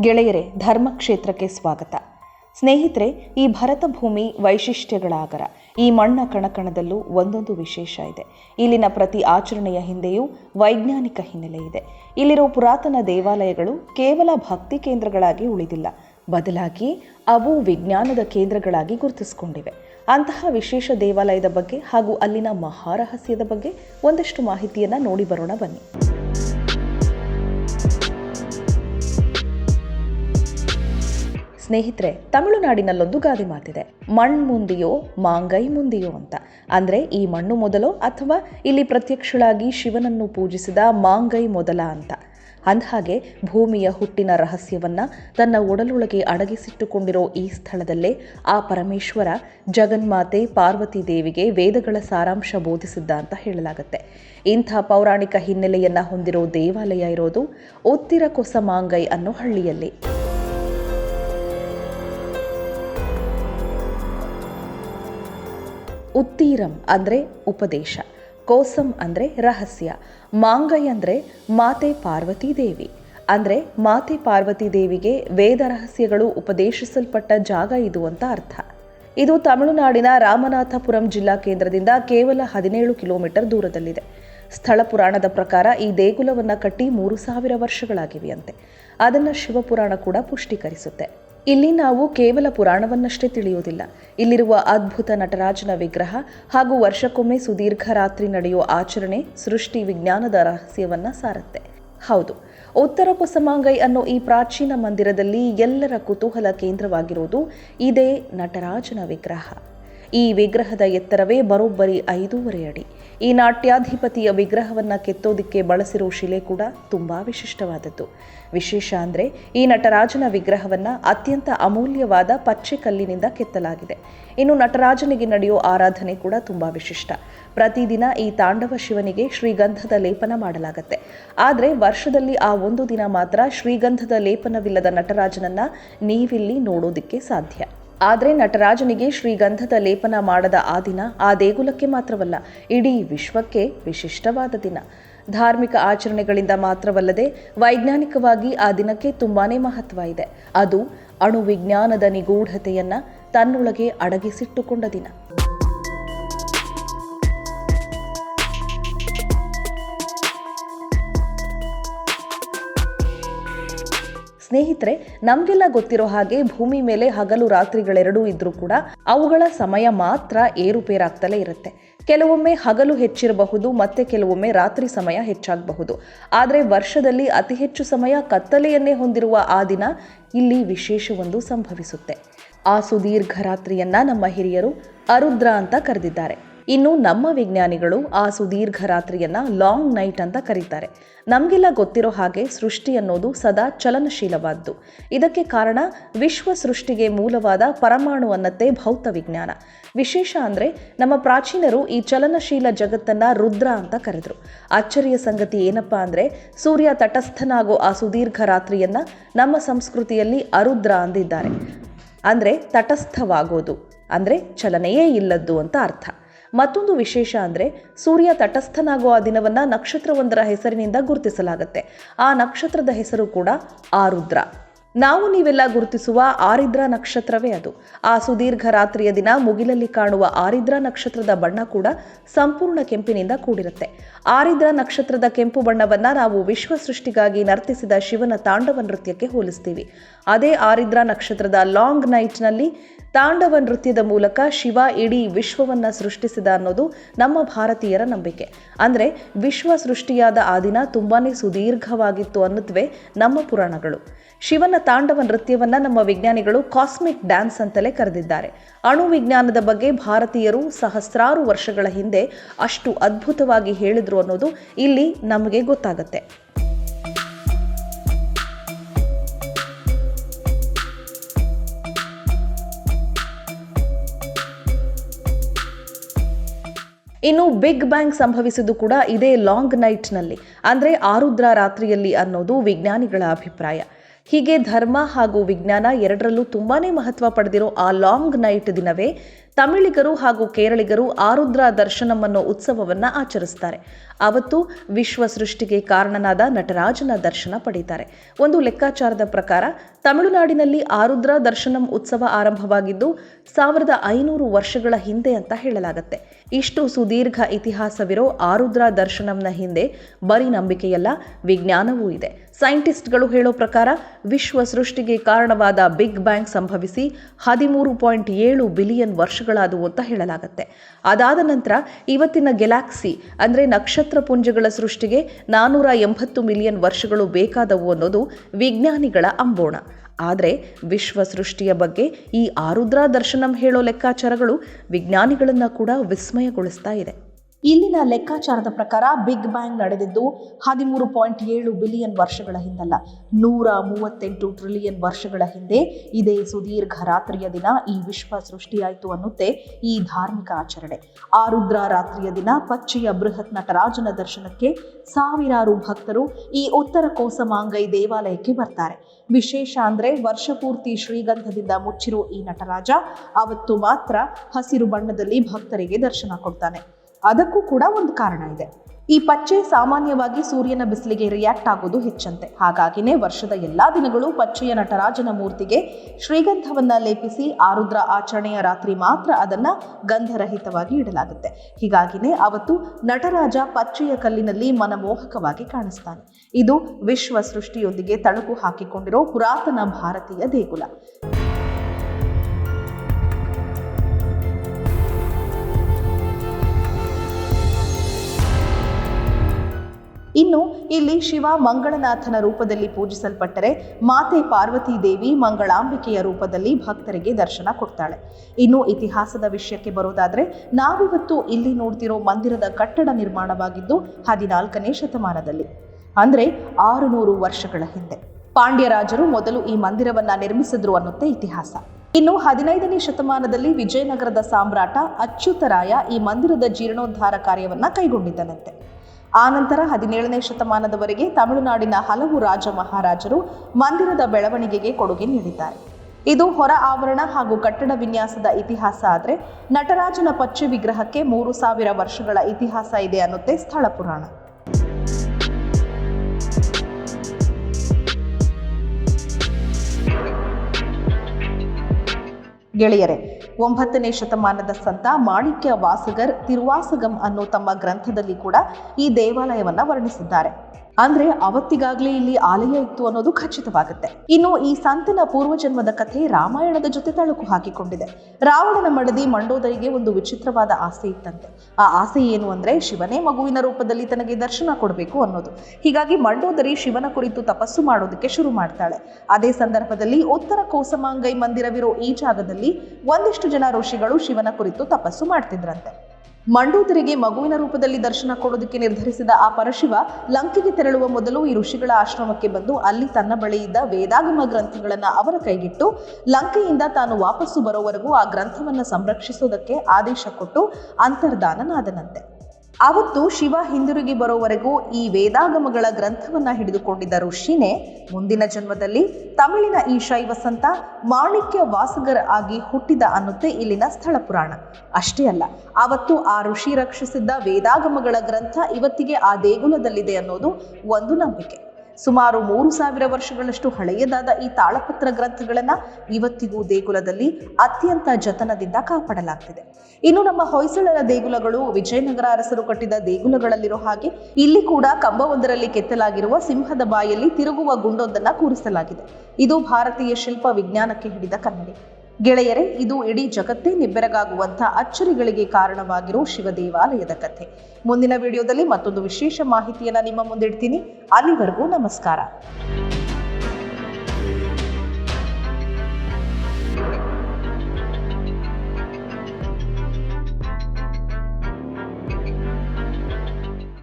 ಗೆಳೆಯರೆ, ಧರ್ಮಕ್ಷೇತ್ರಕ್ಕೆ ಸ್ವಾಗತ. ಸ್ನೇಹಿತರೆ, ಈ ಭರತ ಭೂಮಿ ವೈಶಿಷ್ಟ್ಯಗಳ ಆಗರ. ಈ ಮಣ್ಣ ಕಣಕಣದಲ್ಲೂ ಒಂದೊಂದು ವಿಶೇಷ ಇದೆ. ಇಲ್ಲಿನ ಪ್ರತಿ ಆಚರಣೆಯ ಹಿಂದೆಯೂ ವೈಜ್ಞಾನಿಕ ಹಿನ್ನೆಲೆ ಇದೆ. ಇಲ್ಲಿರೋ ಪುರಾತನ ದೇವಾಲಯಗಳು ಕೇವಲ ಭಕ್ತಿ ಕೇಂದ್ರಗಳಾಗಿ ಉಳಿದಿಲ್ಲ. ಬದಲಾಗಿ ಅವು ವಿಜ್ಞಾನದ ಕೇಂದ್ರಗಳಾಗಿ ಗುರುತಿಸಿಕೊಂಡಿವೆ. ಅಂತಹ ವಿಶೇಷ ದೇವಾಲಯದ ಬಗ್ಗೆ ಹಾಗೂ ಅಲ್ಲಿನ ಮಹಾರಹಸ್ಯದ ಬಗ್ಗೆ ಒಂದಷ್ಟು ಮಾಹಿತಿಯನ್ನು ನೋಡಿ ಬರೋಣ ಬನ್ನಿ. ಸ್ನೇಹಿತರೆ, ತಮಿಳುನಾಡಿನಲ್ಲೊಂದು ಗಾದೆ ಮಾತಿದೆ. ಮಣ್ ಮುಂದಿಯೋ, ಮಾಂಗೈ ಮುಂದಿಯೋ ಅಂತ. ಅಂದರೆ ಈ ಮಣ್ಣು ಮೊದಲೋ ಅಥವಾ ಇಲ್ಲಿ ಪ್ರತ್ಯಕ್ಷಳಾಗಿ ಶಿವನನ್ನು ಪೂಜಿಸಿದ ಮಾಂಗೈ ಮೊದಲ ಅಂತ. ಅಂದಹಾಗೆ ಭೂಮಿಯ ಹುಟ್ಟಿನ ರಹಸ್ಯವನ್ನ ತನ್ನ ಒಡಲೊಳಗೆ ಅಡಗಿಸಿಟ್ಟುಕೊಂಡಿರೋ ಈ ಸ್ಥಳದಲ್ಲೇ ಆ ಪರಮೇಶ್ವರ ಜಗನ್ಮಾತೆ ಪಾರ್ವತಿ ದೇವಿಗೆ ವೇದಗಳ ಸಾರಾಂಶ ಬೋಧಿಸಿದ್ದ ಅಂತ ಹೇಳಲಾಗುತ್ತೆ. ಇಂಥ ಪೌರಾಣಿಕ ಹಿನ್ನೆಲೆಯನ್ನ ಹೊಂದಿರೋ ದೇವಾಲಯ ಇರೋದು ಒತ್ತಿರ ಕೊಸ ಮಾಂಗೈ ಅನ್ನೋ ಹಳ್ಳಿಯಲ್ಲಿ. ಉತ್ತೀರಂ ಅಂದರೆ ಉಪದೇಶ, ಕೋಸಂ ಅಂದರೆ ರಹಸ್ಯ, ಮಾಂಗೈ ಅಂದರೆ ಮಾತೆ ಪಾರ್ವತಿ ದೇವಿ. ಅಂದರೆ ಮಾತೆ ಪಾರ್ವತಿ ದೇವಿಗೆ ವೇದ ರಹಸ್ಯಗಳು ಉಪದೇಶಿಸಲ್ಪಟ್ಟ ಜಾಗ ಇದು ಅಂತ ಅರ್ಥ. ಇದು ತಮಿಳುನಾಡಿನ ರಾಮನಾಥಪುರಂ ಜಿಲ್ಲಾ ಕೇಂದ್ರದಿಂದ ಕೇವಲ ಹದಿನೇಳು ಕಿಲೋಮೀಟರ್ ದೂರದಲ್ಲಿದೆ. ಸ್ಥಳ ಪುರಾಣದ ಪ್ರಕಾರ ಈ ದೇಗುಲವನ್ನು ಕಟ್ಟಿ ಮೂರು ಸಾವಿರ ವರ್ಷಗಳಾಗಿವೆಯಂತೆ. ಅದನ್ನು ಶಿವಪುರಾಣ ಕೂಡ ಪುಷ್ಟೀಕರಿಸುತ್ತೆ. ಇಲ್ಲಿ ನಾವು ಕೇವಲ ಪುರಾಣವನ್ನಷ್ಟೇ ತಿಳಿಯುವುದಿಲ್ಲ. ಇಲ್ಲಿರುವ ಅದ್ಭುತ ನಟರಾಜನ ವಿಗ್ರಹ ಹಾಗೂ ವರ್ಷಕ್ಕೊಮ್ಮೆ ಸುದೀರ್ಘ ರಾತ್ರಿ ನಡೆಯುವ ಆಚರಣೆ, ಸೃಷ್ಟಿ, ವಿಜ್ಞಾನದ ರಹಸ್ಯವನ್ನ ಸಾರುತ್ತೆ. ಹೌದು, ಉತ್ತರ ಕೊಸಮಾಂಗೈ ಅನ್ನೋ ಈ ಪ್ರಾಚೀನ ಮಂದಿರದಲ್ಲಿ ಎಲ್ಲರ ಕುತೂಹಲ ಕೇಂದ್ರವಾಗಿರುವುದು ಇದೇ ನಟರಾಜನ ವಿಗ್ರಹ. ಈ ವಿಗ್ರಹದ ಎತ್ತರವೇ ಬರೋಬ್ಬರಿ ಐದೂವರೆ ಅಡಿ. ಈ ನಾಟ್ಯಾಧಿಪತಿಯ ವಿಗ್ರಹವನ್ನು ಕೆತ್ತೋದಿಕ್ಕೆ ಬಳಸಿರೋ ಶಿಲೆ ಕೂಡ ತುಂಬಾ ವಿಶಿಷ್ಟವಾದದ್ದು. ವಿಶೇಷ ಅಂದರೆ ಈ ನಟರಾಜನ ವಿಗ್ರಹವನ್ನು ಅತ್ಯಂತ ಅಮೂಲ್ಯವಾದ ಪಚ್ಚೆ ಕಲ್ಲಿನಿಂದ ಕೆತ್ತಲಾಗಿದೆ. ಇನ್ನು ನಟರಾಜನಿಗೆ ನಡೆಯೋ ಆರಾಧನೆ ಕೂಡ ತುಂಬಾ ವಿಶಿಷ್ಟ. ಪ್ರತಿದಿನ ಈ ತಾಂಡವ ಶಿವನಿಗೆ ಶ್ರೀಗಂಧದ ಲೇಪನ ಮಾಡಲಾಗುತ್ತೆ. ಆದರೆ ವರ್ಷದಲ್ಲಿ ಆ ಒಂದು ದಿನ ಮಾತ್ರ ಶ್ರೀಗಂಧದ ಲೇಪನವಿಲ್ಲದ ನಟರಾಜನನ್ನ ನೀವಿಲ್ಲಿ ನೋಡೋದಿಕ್ಕೆ ಸಾಧ್ಯ. ಆದರೆ ನಟರಾಜನಿಗೆ ಶ್ರೀಗಂಧದ ಲೇಪನ ಮಾಡದ ಆ ದಿನ ಆ ದೇಗುಲಕ್ಕೆ ಮಾತ್ರವಲ್ಲ, ಇಡೀ ವಿಶ್ವಕ್ಕೆ ವಿಶಿಷ್ಟವಾದ ದಿನ. ಧಾರ್ಮಿಕ ಆಚರಣೆಗಳಿಂದ ಮಾತ್ರವಲ್ಲದೆ ವೈಜ್ಞಾನಿಕವಾಗಿ ಆ ದಿನಕ್ಕೆ ತುಂಬಾನೇ ಮಹತ್ವ ಇದೆ. ಅದು ಅಣುವಿಜ್ಞಾನದ ನಿಗೂಢತೆಯನ್ನು ನಿಗೂಢತೆಯನ್ನ ತನ್ನೊಳಗೆ ಅಡಗಿಸಿಟ್ಟುಕೊಂಡ ದಿನ. ಸ್ನೇಹಿತರೆ, ನಮಗೆಲ್ಲ ಗೊತ್ತಿರೋ ಹಾಗೆ ಭೂಮಿ ಮೇಲೆ ಹಗಲು ರಾತ್ರಿಗಳೆರಡೂ ಇದ್ರೂ ಕೂಡ ಅವುಗಳ ಸಮಯ ಮಾತ್ರ ಏರುಪೇರಾಗ್ತಲೇ ಇರುತ್ತೆ. ಕೆಲವೊಮ್ಮೆ ಹಗಲು ಹೆಚ್ಚಿರಬಹುದು, ಮತ್ತೆ ಕೆಲವೊಮ್ಮೆ ರಾತ್ರಿ ಸಮಯ ಹೆಚ್ಚಾಗಬಹುದು. ಆದರೆ ವರ್ಷದಲ್ಲಿ ಅತಿ ಹೆಚ್ಚು ಸಮಯ ಕತ್ತಲೆಯನ್ನೇ ಹೊಂದಿರುವ ಆ ದಿನ ಇಲ್ಲಿ ವಿಶೇಷವೊಂದು ಸಂಭವಿಸುತ್ತೆ. ಆ ಸುದೀರ್ಘ ರಾತ್ರಿಯನ್ನ ನಮ್ಮ ಹಿರಿಯರು ಅರುದ್ರ ಅಂತ ಕರೆದಿದ್ದಾರೆ. ಇನ್ನು ನಮ್ಮ ವಿಜ್ಞಾನಿಗಳು ಆ ಸುದೀರ್ಘ ರಾತ್ರಿಯನ್ನ ಲಾಂಗ್ ನೈಟ್ ಅಂತ ಕರೀತಾರೆ. ನಮಗೆಲ್ಲ ಗೊತ್ತಿರೋ ಹಾಗೆ ಸೃಷ್ಟಿ ಅನ್ನೋದು ಸದಾ ಚಲನಶೀಲವಾದ್ದು. ಇದಕ್ಕೆ ಕಾರಣ ವಿಶ್ವ ಸೃಷ್ಟಿಗೆ ಮೂಲವಾದ ಪರಮಾಣು ಅನ್ನತ್ತೆ ಭೌತ ವಿಜ್ಞಾನ. ವಿಶೇಷ ಅಂದರೆ ನಮ್ಮ ಪ್ರಾಚೀನರು ಈ ಚಲನಶೀಲ ಜಗತ್ತನ್ನ ರುದ್ರ ಅಂತ ಕರೆದ್ರು. ಅಚ್ಚರಿಯ ಸಂಗತಿ ಏನಪ್ಪಾ ಅಂದರೆ ಸೂರ್ಯ ತಟಸ್ಥನಾಗೋ ಆ ಸುದೀರ್ಘ ರಾತ್ರಿಯನ್ನ ನಮ್ಮ ಸಂಸ್ಕೃತಿಯಲ್ಲಿ ಅರುದ್ರ ಅಂದಿದ್ದಾರೆ. ಅಂದರೆ ತಟಸ್ಥವಾಗೋದು. ಅಂದರೆ ಚಲನೆಯೇ ಇಲ್ಲದ್ದು ಅಂತ ಅರ್ಥ. ಮತ್ತೊಂದು ವಿಶೇಷ ಅಂದರೆ ಸೂರ್ಯ ತಟಸ್ಥನಾಗುವ ಆ ದಿನವನ್ನು ನಕ್ಷತ್ರವೊಂದರ ಹೆಸರಿನಿಂದ ಗುರುತಿಸಲಾಗುತ್ತೆ. ಆ ನಕ್ಷತ್ರದ ಹೆಸರು ಕೂಡ ಆರುದ್ರ. ನಾವು ನೀವೆಲ್ಲ ಗುರುತಿಸುವ ಆರಿದ್ರ ನಕ್ಷತ್ರವೇ ಅದು. ಆ ಸುದೀರ್ಘ ರಾತ್ರಿಯ ದಿನ ಮುಗಿಲಲ್ಲಿ ಕಾಣುವ ಆರಿದ್ರ ನಕ್ಷತ್ರದ ಬಣ್ಣ ಕೂಡ ಸಂಪೂರ್ಣ ಕೆಂಪಿನಿಂದ ಕೂಡಿರುತ್ತೆ. ಆರಿದ್ರ ನಕ್ಷತ್ರದ ಕೆಂಪು ಬಣ್ಣವನ್ನು ನಾವು ವಿಶ್ವ ಸೃಷ್ಟಿಗಾಗಿ ನರ್ತಿಸಿದ ಶಿವನ ತಾಂಡವ ನೃತ್ಯಕ್ಕೆ ಹೋಲಿಸ್ತೀವಿ. ಅದೇ ಆರಿದ್ರ ನಕ್ಷತ್ರದ ಲಾಂಗ್ ನೈಟ್ನಲ್ಲಿ ತಾಂಡವ ನೃತ್ಯದ ಮೂಲಕ ಶಿವ ಇಡೀ ವಿಶ್ವವನ್ನ ಸೃಷ್ಟಿಸಿದ ಅನ್ನೋದು ನಮ್ಮ ಭಾರತೀಯರ ನಂಬಿಕೆ. ಅಂದರೆ ವಿಶ್ವ ಸೃಷ್ಟಿಯಾದ ಆ ದಿನ ತುಂಬಾನೇ ಸುದೀರ್ಘವಾಗಿತ್ತು ಅನ್ನತ್ವೆ ನಮ್ಮ ಪುರಾಣಗಳು. ಶಿವನ ತಾಂಡವ ನೃತ್ಯವನ್ನು ನಮ್ಮ ವಿಜ್ಞಾನಿಗಳು ಕಾಸ್ಮಿಕ್ ಡ್ಯಾನ್ಸ್ ಅಂತಲೇ ಕರೆದಿದ್ದಾರೆ. ಅಣು ವಿಜ್ಞಾನದ ಬಗ್ಗೆ ಭಾರತೀಯರು ಸಹಸ್ರಾರು ವರ್ಷಗಳ ಹಿಂದೆ ಅಷ್ಟು ಅದ್ಭುತವಾಗಿ ಹೇಳಿದ್ರು ಅನ್ನೋದು ಇಲ್ಲಿ ನಮಗೆ ಗೊತ್ತಾಗತ್ತೆ. ಇನ್ನು ಬಿಗ್ ಬ್ಯಾಂಗ್ ಸಂಭವಿಸಿದ್ದು ಕೂಡ ಇದೇ ಲಾಂಗ್ ನೈಟ್ನಲ್ಲಿ. ಅಂದರೆ ಆರುದ್ರ ರಾತ್ರಿಯಲ್ಲಿ ಅನ್ನೋದು ವಿಜ್ಞಾನಿಗಳ ಅಭಿಪ್ರಾಯ. ಹೀಗೆ ಧರ್ಮ ಹಾಗೂ ವಿಜ್ಞಾನ ಎರಡರಲ್ಲೂ ತುಂಬಾ ಮಹತ್ವ ಪಡೆದಿರೋ ಆ ಲಾಂಗ್ ನೈಟ್ ದಿನವೇ ತಮಿಳಿಗರು ಹಾಗೂ ಕೇರಳಿಗರು ಆರುದ್ರ ದರ್ಶನಂ ಅನ್ನೋ ಉತ್ಸವವನ್ನ ಆಚರಿಸ್ತಾರೆ ಅವತ್ತು ವಿಶ್ವ ಸೃಷ್ಟಿಗೆ ಕಾರಣನಾದ ನಟರಾಜನ ದರ್ಶನ ಪಡೀತಾರೆ ಒಂದು ಲೆಕ್ಕಾಚಾರದ ಪ್ರಕಾರ, ತಮಿಳುನಾಡಿನಲ್ಲಿ ಆರುದ್ರ ದರ್ಶನಂ ಉತ್ಸವ ಆರಂಭವಾಗಿದ್ದು, ಸಾವಿರದ ಐನೂರು ವರ್ಷಗಳ ಹಿಂದೆ ಅಂತ ಹೇಳಲಾಗುತ್ತೆ. ಇಷ್ಟು ಸುದೀರ್ಘ ಇತಿಹಾಸವಿರೋ ಆರುದ್ರ ದರ್ಶನಂನ ಹಿಂದೆ ಬರೀ ನಂಬಿಕೆಯಲ್ಲ, ವಿಜ್ಞಾನವೂ ಇದೆ. ಸೈಂಟಿಸ್ಟ್ಗಳು ಹೇಳೋ ಪ್ರಕಾರ, ವಿಶ್ವ ಸೃಷ್ಟಿಗೆ ಕಾರಣವಾದ ಬಿಗ್ ಬ್ಯಾಂಗ್ ಸಂಭವಿಸಿ ಹದಿಮೂರು ಪಾಯಿಂಟ್ ಏಳು ಬಿಲಿಯನ್ ವರ್ಷಗಳಾದವು ಅಂತ ಹೇಳಲಾಗುತ್ತೆ. ಅದಾದ ನಂತರ ಇವತ್ತಿನ ಗೆಲಾಕ್ಸಿ ಅಂದರೆ ನಕ್ಷತ್ರ ಪುಂಜಗಳ ಸೃಷ್ಟಿಗೆ ನಾನ್ನೂರ ಎಂಬತ್ತು ಮಿಲಿಯನ್ ವರ್ಷಗಳು ಬೇಕಾದವು ಅನ್ನೋದು ವಿಜ್ಞಾನಿಗಳ ಅಂಬೋಣ. ಆದರೆ ವಿಶ್ವ ಸೃಷ್ಟಿಯ ಬಗ್ಗೆ ಈ ಆರುದ್ರಾ ದರ್ಶನಂ ಹೇಳೋ ಲೆಕ್ಕಾಚಾರಗಳು ವಿಜ್ಞಾನಿಗಳನ್ನು ಕೂಡ ವಿಸ್ಮಯಗೊಳಿಸ್ತಾ ಇದೆ. ಇಲ್ಲಿನ ಲೆಕ್ಕಾಚಾರದ ಪ್ರಕಾರ ಬಿಗ್ ಬ್ಯಾಂಗ್ ನಡೆದಿದ್ದು ಹದಿಮೂರು ಪಾಯಿಂಟ್ ಏಳು ಬಿಲಿಯನ್ ವರ್ಷಗಳ ಹಿಂದಲ್ಲ. ನೂರ ಮೂವತ್ತೆಂಟು ಟ್ರಿಲಿಯನ್ ವರ್ಷಗಳ ಹಿಂದೆ ಇದೇ ಸುದೀರ್ಘ ರಾತ್ರಿಯ ದಿನ ಈ ವಿಶ್ವ ಸೃಷ್ಟಿಯಾಯಿತು ಅನ್ನುತ್ತೆ ಈ ಧಾರ್ಮಿಕ ಆಚರಣೆ. ಆರುದ್ರ ರಾತ್ರಿಯ ದಿನ ಪಚ್ಚೆಯ ಬೃಹತ್ ನಟರಾಜನ ದರ್ಶನಕ್ಕೆ ಸಾವಿರಾರು ಭಕ್ತರು ಈ ಉತ್ತರ ಕೋಸಮಾಂಗೈ ದೇವಾಲಯಕ್ಕೆ ಬರ್ತಾರೆ. ವಿಶೇಷ ಅಂದ್ರೆ ವರ್ಷಪೂರ್ತಿ ಶ್ರೀಗಂಧದಿಂದ ಮುಚ್ಚಿರೋ ಈ ನಟರಾಜ ಅವತ್ತು ಮಾತ್ರ ಹಸಿರು ಬಣ್ಣದಲ್ಲಿ ಭಕ್ತರಿಗೆ ದರ್ಶನ ಕೊಡ್ತಾನೆ. ಅದಕ್ಕೂ ಕೂಡ ಒಂದು ಕಾರಣ ಇದೆ. ಈ ಪಚ್ಚೆ ಸಾಮಾನ್ಯವಾಗಿ ಸೂರ್ಯನ ಬಿಸಿಲಿಗೆ ರಿಯಾಕ್ಟ್ ಆಗೋದು ಹೆಚ್ಚಂತೆ. ಹಾಗಾಗಿನೇ ವರ್ಷದ ಎಲ್ಲಾ ದಿನಗಳು ಪಚ್ಚೆಯ ನಟರಾಜನ ಮೂರ್ತಿಗೆ ಶ್ರೀಗಂಧವನ್ನ ಲೇಪಿಸಿ ಆರುದ್ರ ಆಚರಣೆಯ ರಾತ್ರಿ ಮಾತ್ರ ಅದನ್ನ ಗಂಧರಹಿತವಾಗಿ ಇಡಲಾಗುತ್ತೆ. ಹೀಗಾಗಿನೇ ಅವತ್ತು ನಟರಾಜ ಪಚ್ಚೆಯ ಕಲ್ಲಿನಲ್ಲಿ ಮನಮೋಹಕವಾಗಿ ಕಾಣಿಸ್ತಾನೆ. ಇದು ವಿಶ್ವ ಸೃಷ್ಟಿಯೊಂದಿಗೆ ತಳುಕು ಹಾಕಿಕೊಂಡಿರೋ ಪುರಾತನ ಭಾರತೀಯ ದೇಗುಲ. ಇನ್ನು ಇಲ್ಲಿ ಶಿವ ಮಂಗಳನಾಥನ ರೂಪದಲ್ಲಿ ಪೂಜಿಸಲ್ಪಟ್ಟರೆ ಮಾತೆ ಪಾರ್ವತಿ ದೇವಿ ಮಂಗಳಾಂಬಿಕೆಯ ರೂಪದಲ್ಲಿ ಭಕ್ತರಿಗೆ ದರ್ಶನ ಕೊಡ್ತಾಳೆ. ಇನ್ನು ಇತಿಹಾಸದ ವಿಷಯಕ್ಕೆ ಬರೋದಾದ್ರೆ ನಾವಿವತ್ತು ಇಲ್ಲಿ ನೋಡ್ತಿರೋ ಮಂದಿರದ ಕಟ್ಟಡ ನಿರ್ಮಾಣವಾಗಿದ್ದು ಹದಿನಾಲ್ಕನೇ ಶತಮಾನದಲ್ಲಿ. ಅಂದ್ರೆ ಆರುನೂರು ವರ್ಷಗಳ ಹಿಂದೆ. ಪಾಂಡ್ಯರಾಜರು ಮೊದಲು ಈ ಮಂದಿರವನ್ನ ನಿರ್ಮಿಸಿದ್ರು ಅನ್ನುತ್ತೆ ಇತಿಹಾಸ. ಇನ್ನು ಹದಿನೈದನೇ ಶತಮಾನದಲ್ಲಿ ವಿಜಯನಗರದ ಸಾಮ್ರಾಟ ಅಚ್ಯುತರಾಯ ಈ ಮಂದಿರದ ಜೀರ್ಣೋದ್ಧಾರ ಕಾರ್ಯವನ್ನ ಕೈಗೊಂಡಿದ್ದನಂತೆ. ಆನಂತರ ಹದಿನೇಳನೇ ಶತಮಾನದವರೆಗೆ ತಮಿಳುನಾಡಿನ ಹಲವು ರಾಜ ಮಹಾರಾಜರು ಮಂದಿರದ ಬೆಳವಣಿಗೆಗೆ ಕೊಡುಗೆ ನೀಡಿದ್ದಾರೆ. ಇದು ಹೊರ ಆವರಣ ಹಾಗೂ ಕಟ್ಟಡ ವಿನ್ಯಾಸದ ಇತಿಹಾಸ ಆದರೆ ನಟರಾಜನ ಪಚ್ಚೆ ವಿಗ್ರಹಕ್ಕೆ ಮೂರು ಸಾವಿರ ವರ್ಷಗಳ ಇತಿಹಾಸ ಇದೆ ಅನ್ನುತ್ತೆ ಸ್ಥಳ ಪುರಾಣ. ಗೆಳೆಯರೆ ಒಂಬತ್ತನೇ ಶತಮಾನದ ಸಂತ ಮಾಣಿಕ್ಯ ವಾಸಗರ್ ತಿರುವಾಸಗಂ ಅನ್ನೋ ತಮ್ಮ ಗ್ರಂಥದಲ್ಲಿ ಕೂಡ ಈ ದೇವಾಲಯವನ್ನ ವರ್ಣಿಸಿದ್ದಾರೆ. ಅಂದ್ರೆ ಅವತ್ತಿಗಾಗ್ಲೇ ಇಲ್ಲಿ ಆಲಯ ಇತ್ತು ಅನ್ನೋದು ಖಚಿತವಾಗುತ್ತೆ. ಇನ್ನು ಈ ಸಂತನ ಪೂರ್ವಜನ್ಮದ ಕಥೆ ರಾಮಾಯಣದ ಜೊತೆ ತಳುಕು ಹಾಕಿಕೊಂಡಿದೆ. ರಾವಣನ ಮಡದಿ ಮಂಡೋದರಿಗೆ ಒಂದು ವಿಚಿತ್ರವಾದ ಆಸೆ ಇತ್ತಂತೆ. ಆ ಆಸೆ ಏನು ಅಂದ್ರೆ ಶಿವನೇ ಮಗುವಿನ ರೂಪದಲ್ಲಿ ತನಗೆ ದರ್ಶನ ಕೊಡಬೇಕು ಅನ್ನೋದು. ಹೀಗಾಗಿ ಮಂಡೋದರಿ ಶಿವನ ಕುರಿತು ತಪಸ್ಸು ಮಾಡೋದಕ್ಕೆ ಶುರು ಮಾಡ್ತಾಳೆ. ಅದೇ ಸಂದರ್ಭದಲ್ಲಿ ಉತ್ತರ ಕೋಸಮಾಂಗೈ ಮಂದಿರವಿರೋ ಈ ಜಾಗದಲ್ಲಿ ಒಂದಿಷ್ಟು ಜನ ಋಷಿಗಳು ಶಿವನ ಕುರಿತು ತಪಸ್ಸು ಮಾಡ್ತಿದ್ರಂತೆ. ಮಂಡೋದರಿಗೆ ಮಗುವಿನ ರೂಪದಲ್ಲಿ ದರ್ಶನ ಕೊಡೋದಕ್ಕೆ ನಿರ್ಧರಿಸಿದ ಆ ಪರಶಿವ ಲಂಕೆಗೆ ತೆರಳುವ ಮೊದಲು ಈ ಋಷಿಗಳ ಆಶ್ರಮಕ್ಕೆ ಬಂದು ಅಲ್ಲಿ ತನ್ನ ಬಳಿ ಇದ್ದ ವೇದಾಗಮ ಗ್ರಂಥಗಳನ್ನು ಅವರ ಕೈಗಿಟ್ಟು ಲಂಕೆಯಿಂದ ತಾನು ವಾಪಸ್ಸು ಬರೋವರೆಗೂ ಆ ಗ್ರಂಥವನ್ನು ಸಂರಕ್ಷಿಸೋದಕ್ಕೆ ಆದೇಶ ಕೊಟ್ಟು ಅಂತರ್ಧಾನನಾದನಂತೆ ಅವತ್ತು ಶಿವ ಹಿಂದಿರುಗಿ ಬರೋವರೆಗೂ ಈ ವೇದಾಗಮಗಳ ಗ್ರಂಥವನ್ನ ಹಿಡಿದುಕೊಂಡಿದ್ದ ಋಷಿನೇ ಮುಂದಿನ ಜನ್ಮದಲ್ಲಿ ತಮಿಳಿನ ಈ ಶೈವ ಸಂತ ಮಾಣಿಕ್ಯ ವಾಸಗರ ಆಗಿ ಹುಟ್ಟಿದ ಅನ್ನುತ್ತೆ ಇಲ್ಲಿನ ಸ್ಥಳ ಪುರಾಣ. ಅಷ್ಟೇ ಅಲ್ಲ, ಅವತ್ತು ಆ ಋಷಿ ರಕ್ಷಿಸಿದ್ದ ವೇದಾಗಮಗಳ ಗ್ರಂಥ ಇವತ್ತಿಗೆ ಆ ದೇಗುಲದಲ್ಲಿದೆ ಅನ್ನೋದು ಒಂದು ನಂಬಿಕೆ. ಸುಮಾರು ಮೂರು ಸಾವಿರ ವರ್ಷಗಳಷ್ಟು ಹಳೆಯದಾದ ಈ ತಾಳಪತ್ರ ಗ್ರಂಥಗಳನ್ನ ಇವತ್ತಿಗೂ ದೇಗುಲದಲ್ಲಿ ಅತ್ಯಂತ ಜತನದಿಂದ ಕಾಪಾಡಲಾಗ್ತಿದೆ. ಇನ್ನು ನಮ್ಮ ಹೊಯ್ಸಳರ ದೇಗುಲಗಳು ವಿಜಯನಗರ ಅರಸರು ಕಟ್ಟಿದ ದೇಗುಲಗಳಲ್ಲಿರೋ ಹಾಗೆ ಇಲ್ಲಿ ಕೂಡ ಕಂಬವೊಂದರಲ್ಲಿ ಕೆತ್ತಲಾಗಿರುವ ಸಿಂಹದ ಬಾಯಲ್ಲಿ ತಿರುಗುವ ಗುಂಡೊಂದನ್ನ ಕೂರಿಸಲಾಗಿದೆ. ಇದು ಭಾರತೀಯ ಶಿಲ್ಪ ವಿಜ್ಞಾನಕ್ಕೆ ಹಿಡಿದ ಕನ್ನಡಿ. ಗೆಳೆಯರೇ, ಇದು ಇಡೀ ಜಗತ್ತೇ ನಿಬ್ಬೆರಗಾಗುವಂಥ ಅಚ್ಚರಿಗಳಿಗೆ ಕಾರಣವಾಗಿರೋ ಶಿವ ದೇವಾಲಯದ ಕಥೆ. ಮುಂದಿನ ವಿಡಿಯೋದಲ್ಲಿ ಮತ್ತೊಂದು ವಿಶೇಷ ಮಾಹಿತಿಯನ್ನು ನಿಮ್ಮ ಮುಂದಿಡ್ತೀನಿ. ಅಲ್ಲಿವರೆಗೂ ನಮಸ್ಕಾರ.